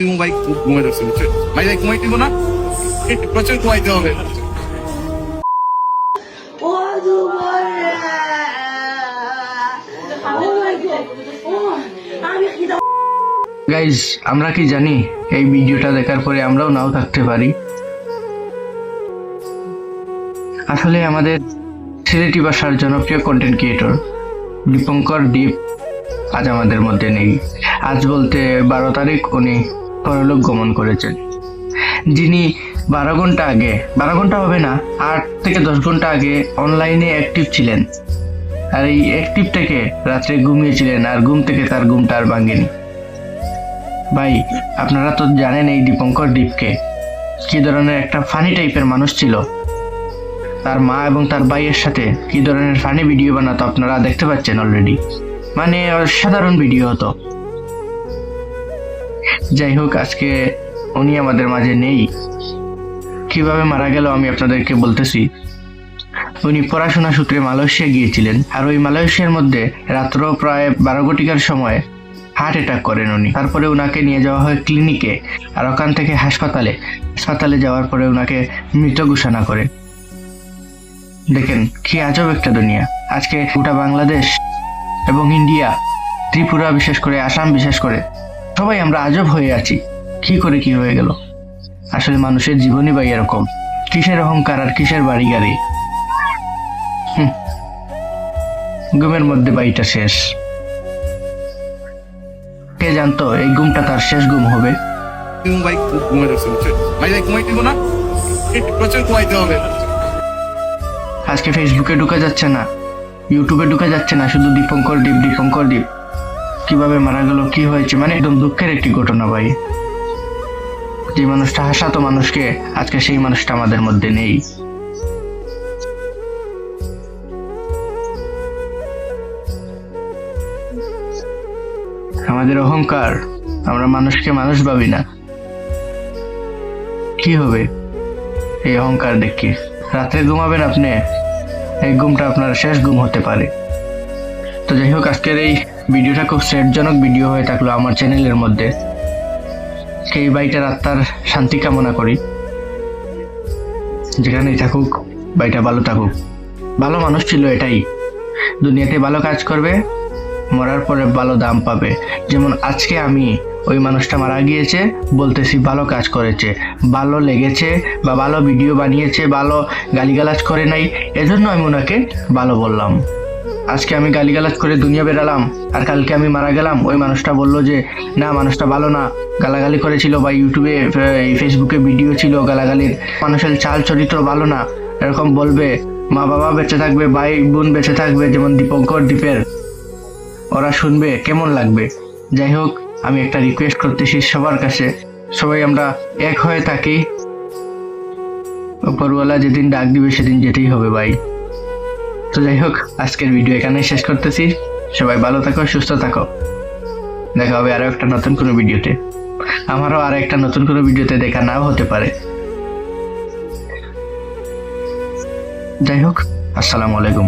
তুমি ভাই খুব ভাই ভাই ঘুমাই দিব না? প্রচুর ঘুমাইতে হবে। গাইজ আমরা কি জানি? এই ভিডিওটা দেখার পরে আমরাও নাও থাকতে পারি। আসলে আমাদের সিলেটি ভাষার জনপ্রিয় কন্টেন্ট ক্রিয়েটর দীপঙ্কর দীপ আজ আমাদের মধ্যে নেই। আজ বলতে বারো তারিখ, উনি পরলোক গমন করেছেন। যিনি বারো ঘণ্টা আগে, বারো ঘণ্টা হবে না, আট থেকে দশ ঘণ্টা আগে অনলাইনে অ্যাক্টিভ ছিলেন। আর এই অ্যাক্টিভ থেকে রাত্রে ঘুমিয়েছিলেন, আর ঘুম থেকে তার ঘুমটা আর ভাঙেনি। ভাই, আপনারা তো জানেন এই দীপঙ্কর দ্বীপকে কি ধরনের একটা ফানি টাইপের মানুষ ছিল। তার মা এবং তার ভাইয়ের সাথে কি ধরনের ফানি ভিডিও বানাতো আপনারা দেখতে পাচ্ছেন অলরেডি মানে অসাধারণ ভিডিও হতো। যাই হোক, আজকে উনি আমাদের মাঝে নেই। কীভাবে মারা গেল আমি আপনাদেরকে বলতেছি। উনি পড়াশোনা সূত্রে মালয়েশিয়া গিয়েছিলেন, আর ওই মালয়েশিয়ার মধ্যে রাত্র প্রায় বারো ঘটিকার সময় হার্ট অ্যাটাক করেন উনি। তারপরে ওনাকে নিয়ে যাওয়া হয় ক্লিনিকে, আর ওখান থেকে হাসপাতালে। হাসপাতালে যাওয়ার পরে ওনাকে মৃত ঘোষণা করে। দেখেন, কি আজব একটা দুনিয়া। আজকে গোটা বাংলাদেশ এবং ইন্ডিয়া, ত্রিপুরা বিশেষ করে, আসাম বিশেষ করে সবাই আমরা আজব হয়ে আছি। কি করে কি হয়ে গেল? আসলে মানুষের জীবনই বা এরকম। কিসের অহংকার আর কিসের বাড়ি গাড়ি। ঘুমের মধ্যে বাড়িটা শেষ। কে জানতো এই ঘুমটা তার শেষ ঘুম হবে? ভাই খুব ঘুমাই ভাই ভাই না? প্রচুর ঘুমাইতে হবে। আজকে ফেসবুকে ঢুকে যাচ্ছে না ইউটিউবে ঢুকে যাচ্ছে না শুধু দীপঙ্কর দ্বীপ দীপঙ্কর দ্বীপ কীভাবে মারা গেল, কি হয়েছে মানে একদম দুঃখের একটি ঘটনা ভাই। যে মানুষটা হাসাতো মানুষকে, আজকে সেই মানুষটা আমাদের মধ্যে নেই। আমাদের অহংকার, আমরা মানুষকে মানুষ ভাবি না। কি হবে? এই অহংকার দেখি। রাত্রে ঘুমাবেন আপনি, এই ঘুমটা আপনার শেষ ঘুম হতে পারে। তো যাই হোক, আজকের এই ভিডিওটা খুব সেটজনক ভিডিও হয়ে থাকল আমার চ্যানেলের মধ্যে। সেই বাইটার আত্মার শান্তি কামনা করি। যেখানেই থাকুক বাইটা ভালো থাকুক। ভালো মানুষ ছিল এটাই। দুনিয়াতে ভালো কাজ করবে, মরার পরে ভালো দাম পাবে। যেমন আজকে আমি ওই মানুষটা মারা গিয়েছে, বলতেছি ভালো কাজ করেছে, ভালো লেগেছে বা ভালো ভিডিও বানিয়েছে, ভালো গালিগালাজ করে নাই, এজন্য আমি ওনাকে ভালো বললাম। আজকে আমি গালিগালাজ করে দুনিয়া বেরালাম আর কালকে আমি মারা গেলাম। ওই মানুষটা বলল যে, না, মানুষটা ভালো না। গালাগালি করেছিল বা ইউটিউবে ফেসবুকে ভিডিও ছিল গালাগালির। মানুষের চাল চরিত্র ভালো না। এরকম বলবে, মা বাবা বেঁচে থাকবে, ভাই বোন বেঁচে থাকবে, যেমন দীপঙ্কর দ্বীপের ওরা শুনবে, কেমন লাগবে। যাই হোক, আমি একটা রিকোয়েস্ট করতেছি সবার কাছে। সবাই আমরা এক হয়ে থাকি। উপরওয়ালা যেদিন ডাক দিবে, সেদিন যেতেই হবে, ভাই। যাই হোক, আজকের ভিডিও এখানেই শেষ করতেছি। সবাই ভালো থাকো, সুস্থ থাকো। দেখা হবে আরও একটা নতুন কোনো ভিডিওতে। আমারও আর একটা নতুন কোনো ভিডিওতে দেখা নাও হতে পারে। যাই হোক, আসসালামু আলাইকুম।